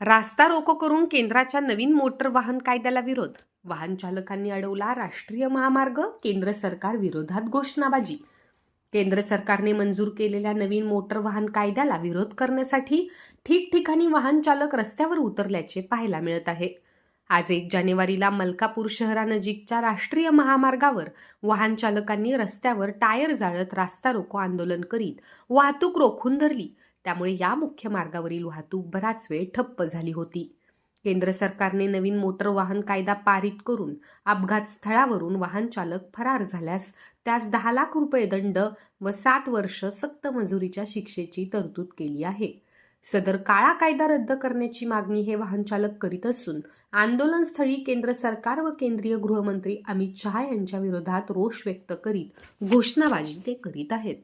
रास्ता रोको करून केंद्राच्या नवीन मोटर वाहन कायद्याला विरोध. वाहन चालकांनी अडवला राष्ट्रीय महामार्ग केंद्र सरकार विरोधात घोषणाबाजी. केंद्र सरकारने मंजूर केलेल्या नवीन मोटर वाहन कायद्याला विरोध करण्यासाठी ठिकठिकाणी वाहन चालक रस्त्यावर उतरल्याचे पाहायला मिळत आहे. आज एक जानेवारीला मलकापूर शहरानजीकच्या राष्ट्रीय महामार्गावर वाहन चालकांनी रस्त्यावर टायर जाळत रास्ता रोको आंदोलन करीत वाहतूक रोखून धरली. त्यामुळे या मुख्य मार्गावरील वाहतूक बराच वेळ ठप्प झाली होती. केंद्र सरकारने नवीन मोटर वाहन कायदा पारित करून अपघात स्थळावरून वाहन चालक फरार झाल्यास त्यास दहा लाख रुपये दंड व सात वर्ष सक्त मजुरीच्या शिक्षेची तरतूद केली आहे. सदर काळा कायदा रद्द करण्याची मागणी हे वाहन चालक करीत असून आंदोलनस्थळी केंद्र सरकार व केंद्रीय गृहमंत्री अमित शहा यांच्या विरोधात रोष व्यक्त करीत घोषणाबाजी ते करीत आहेत.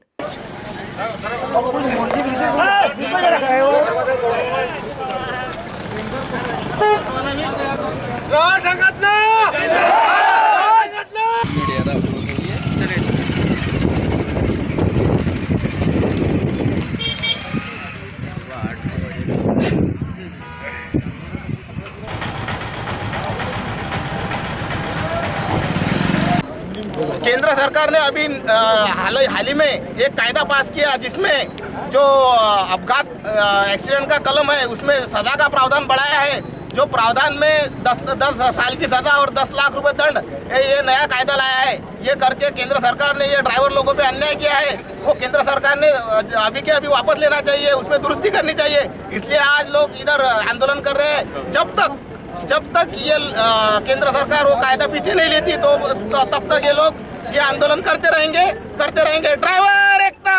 केंद्र सरकार ने अभी हाल हाल ही में एक कायदा पास किया जिसमें जो अपघात एक्सीडेंट का कलम है, उसमें सजा का प्रावधान बढ़ाया है। जो प्रावधान में दस दस साल की सजा और दस लाख रुपए दंड ये नया कायदा लाया है। ये करके केंद्र सरकार ने ये ड्राइवर लोगों पे अन्याय किया है। वो केंद्र सरकार ने अभी के अभी वापस लेना चाहिए उसमें दुरुस्ती करनी चाहिए। इसलिए आज लोग इधर आंदोलन कर रहे हैं। जब तक जब तक ये केंद्र सरकार वो कायदा पीछे नहीं लेती तो, तो तब तक ये लोग ये आंदोलन करते रहेंगे करते रहेंगे। ड्राइवर एकता!